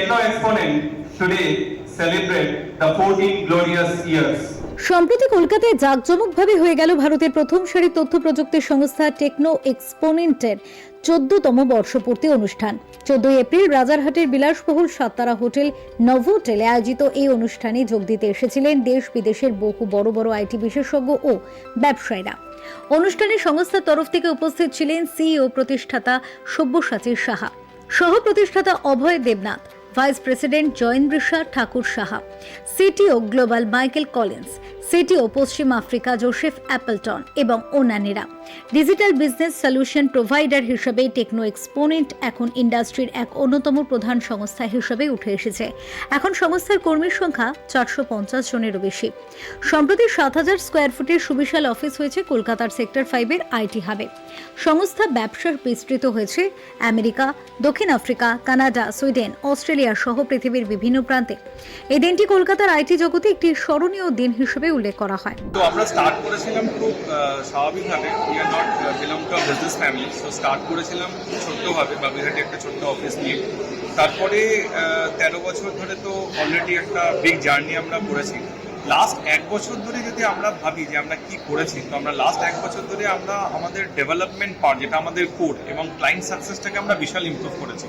Techno Exponent today celebrate the 14 glorious years. সম্প্রতি কলকাতায় জাঁকজমকভাবে হয়ে গেল ভারতের প্রথম সারির তথ্য প্রযুক্তি সংস্থা টেকনো এক্সপোনেন্টের চোদ্দতম বর্ষপূর্তি অনুষ্ঠান। চোদ্দই এপ্রিল রাজারহাটের বিলাসবহুল সাততারা হোটেল নভোটেলে আয়োজিত এই অনুষ্ঠানে যোগ দিতে এসেছিলেন দেশ বিদেশের বহু বড় বড় আইটি বিশেষজ্ঞ ও ব্যবসায়ীরা। অনুষ্ঠানে সংস্থার তরফ থেকে উপস্থিত ছিলেন সিইও প্রতিষ্ঠাতা সব্যসাচী সাহা। সহ প্রতিষ্ঠাতা Abhay Debnath. Vice president Joyendrisha Thakur Saha CTO global Michael Collins CTO পশ্চিম আফ্রিকা জোসেফ অ্যাপলটন এবং অন্যান্যরা। ডিজিটাল বিজনেস সলিউশন প্রোভাইডার হিসেবে টেকনো এক্সপোনেন্ট এখন ইন্ডাস্ট্রির এক অন্যতম প্রধান সংস্থা হিসেবে উঠে এসেছে। এখন সংস্থার কর্মীর সংখ্যা চারশো পঞ্চাশ জনেরও বেশি। সম্প্রতি সাত হাজার স্কোয়ার ফুটের সুবিশাল অফিস হয়েছে কলকাতার সেক্টর ফাইভের আইটি হাবে। সংস্থা ব্যবসার বিস্তৃত হয়েছে আমেরিকা, দক্ষিণ আফ্রিকা, কানাডা, সুইডেন, অস্ট্রেলিয়া সহ পৃথিবীর বিভিন্ন প্রান্তে। এই দিনটি কলকাতার আইটি জগতে একটি স্মরণীয় দিন হিসেবে উল্লেখ করা হয়। তো আমরা স্টার্ট করেছিলাম খুব স্বাভাবিকভাবে। We are not belong to business family so start করেছিলাম ছোট্টভাবে বাবুঘাটে একটা ছোট্ট অফিস নিয়ে। তারপরে তেরো বছর ধরে তো অলরেডি একটা বিগ জার্নি আমরা করেছি। লাস্ট এক বছর ধরে যদি আমরা ভাবি যে আমরা কি করেছি, তো আমরা লাস্ট এক বছর ধরে আমরা আমাদের ডেভেলপমেন্ট পার্ট যেটা আমাদের কোড এবং ক্লায়েন্ট সাকসেসটাকে আমরা বিশাল ইমপ্রুভ করেছি।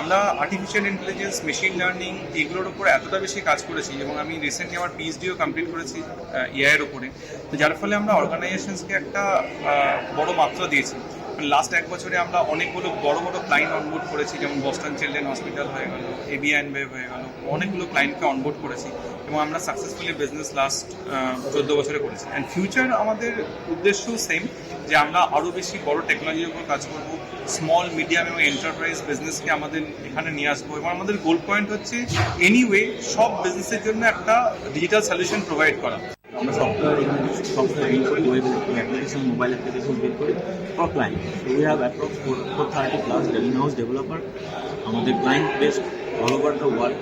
আমরা আর্টিফিশিয়াল ইন্টেলিজেন্স মেশিন লার্নিং এগুলোর উপর এতটা বেশি কাজ করেছি এবং আমি রিসেন্টলি আমার পিএইচডিও কমপ্লিট করেছি এআইয়ের উপরে। তো যার ফলে আমরা অর্গানাইজেশনসকে একটা বড় মাত্রা দিয়েছি। লাস্ট এক বছরে আমরা অনেকগুলো বড় বড় ক্লায়েন্ট অনবোর্ড করেছি, যেমন বস্টন চিলড্রেন হসপিটাল হয়ে গেল এবিআইন ওয়েভ হয়ে গেল, অনেকগুলো ক্লায়েন্টকে অনবোর্ড করেছি এবং আমরা সাকসেসফুলি বিজনেস লাস্ট চোদ্দ বছরে করেছি। অ্যান্ড ফিউচার আমাদের উদ্দেশ্য সেম যে আমরা আরও বেশি বড় টেকনোলজির উপর কাজ করব স্মল মিডিয়াম এবং এন্টারপ্রাইজ বিজনেসকে আমাদের এখানে নিয়ে আসব। এবং আমাদের গোল পয়েন্ট হচ্ছে এনিওয়ে সব বিজনেসের জন্য একটা ডিজিটাল সলিউশন প্রোভাইড করা। আমরা সফটওয়্যার সফটওয়্যার বিল করি web application mobile application build করি for client we have approx four four thirty plus in house developer আমাদের client based all over the world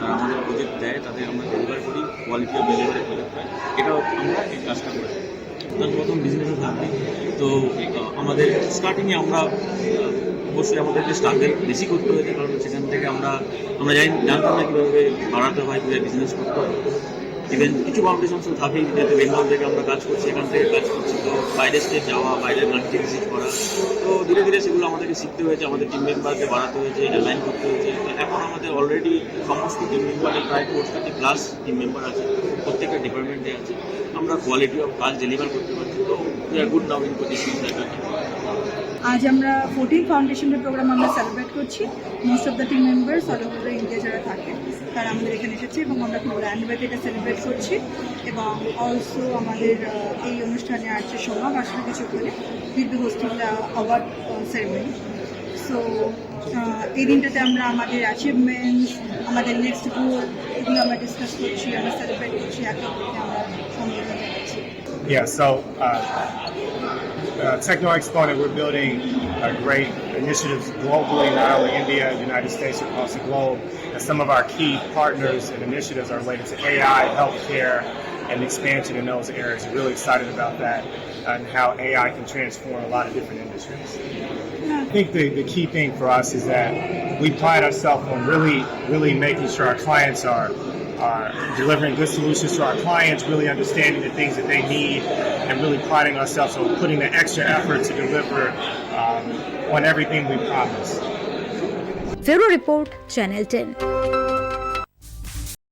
তারা আমাদের প্রজেক্ট দেয়, তাদের আমরা ডেলিভার করি কোয়ালিটি অফ ডেলিভারি করে এটাও আমরা এই কাজটা করে প্রথম বিজনেসে থাকবে তো আমাদের স্টার্টিংয়ে আমরা অবশ্যই আমাদেরকে স্টার্টের বেশি করতে হয়েছে কারণ সেখান থেকে আমরা আমরা জানি, জানতাম না কীভাবে বাড়াতে হয়, কীভাবে বিজনেস করতে হয়। ইভেন কিছু ফাউন্ডেশন তো থাকেই যেহেতু বেঙ্গল থেকে আমরা কাজ করছি, এখান থেকে কাজ করছি। তো বাইরের স্টেট যাওয়া, বাইরের কান্ট্রি ভিজিট করা, তো ধীরে ধীরে সেগুলো আমাদেরকে শিখতে হয়েছে, আমাদের টিম মেম্বারকে বাড়াতে হয়েছে অ্যালাইন করতে হয়েছে। তো এখন আমাদের অলরেডি সমস্ত টিম মেম্বারের প্রায় four thirty plus team member আছে, প্রত্যেকটা ডিপার্টমেন্টে আছে। আমরা কোয়ালিটি অফ কাজ ডেলিভার করতে পারছি, তো we are good now in position আজ আমরা ফোর্টিন ফাউন্ডেশনের প্রোগ্রাম আমরা সেলিব্রেট করছি। Most of the team members all over India যারা থাকে তারা আমাদের এখানে এসেছে এবং আমরা গ্র্যান্ড ওয়েতে এটা সেলিব্রেট করছি এবং অলসো আমাদের এই অনুষ্ঠানে আছে সোমা বাসনা কিছু করে be hosting award ceremony so এই দিনটাতে আমরা আমাদের অ্যাচিভমেন্টস আমাদের নেক্সট গোল এগুলো আমরা ডিসকাস করছি আমরা সেলিব্রেট করছি একে আমরা সম্বোধন করছি। Yeah, so uh, uh, Techno Exponent, we're building great initiatives globally, not only India, United States, across the globe. And some of our key partners and initiatives are related to AI, healthcare, and expansion in those areas. We're really excited about that and how AI can transform a lot of different industries. I think the, the key thing for us is that we pride ourselves on really, really making sure our clients are delivering good solutions to our clients, really understanding the things that they need, and really priding ourselves on putting the extra effort to deliver um, on everything we promise. Zero Report, Channel 10.